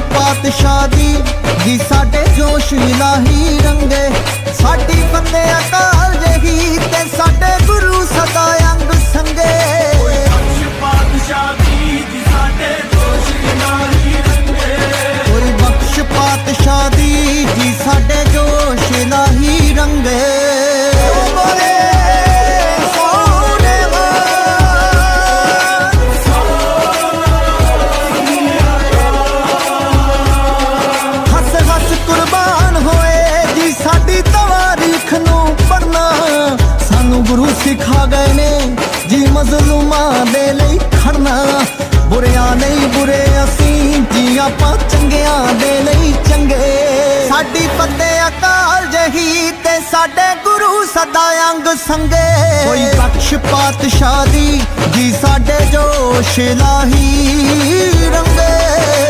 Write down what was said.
ਪਾਤਸ਼ਾਹ ਦੀ ਜੀ ਸਾਡੇ ਜੋਸ਼ ਇਲਾਹੀ ਰੰਗੇ। ਸਾਡੀ ਬੰਦੇ ਅਕਾਲ ਜਹੀ ਤੇ ਸਾਡੇ ਗੁਰੂ ਸਦਾ ਅੰਗ ਸੰਗੇ। ਬਖਸ਼ ਪਾਤਸ਼ਾਹ ਦੀ ਜੀ ਸਾਡੇ ਜੋਸ਼ ਇਲਾਹੀ ਰੰਗੇ। ਕੋਈ ਬਖਸ਼ ਪਾਤਸ਼ਾਹ ਦੀ ਜੀ ਸਾਡੇ ਜੋਸ਼ ਇਲਾਹੀ ਰੰਗੇ। ਗੁਰੂ ਸਿਖਾ ਗਏ ਨੇ, ਜੀ ਮਜ਼ਲੂਮਾਂ ਦੇ ਲਈ ਖੜਨਾ। ਬੁਰਿਆਂ ਨਹੀਂ ਬੁਰੇ ਅਸੀਂ, ਜੀ ਆਪਾਂ ਚੰਗਿਆਂ ਦੇ ਲਈ ਚੰਗੇ। ਸਾਡੀ ਬੰਦੇ ਅਕਾਲ ਜਹੀ ਤੇ ਸਾਡੇ ਗੁਰੂ ਸਦਾ ਅੰਗ ਸੰਗੇ। ਕੋਈ ਬਖਸ਼ ਪਾਤਸ਼ਾਹ ਦੀ, ਜੀ ਸਾਡੇ ਜੋਸ਼ ਲਾਹੀ।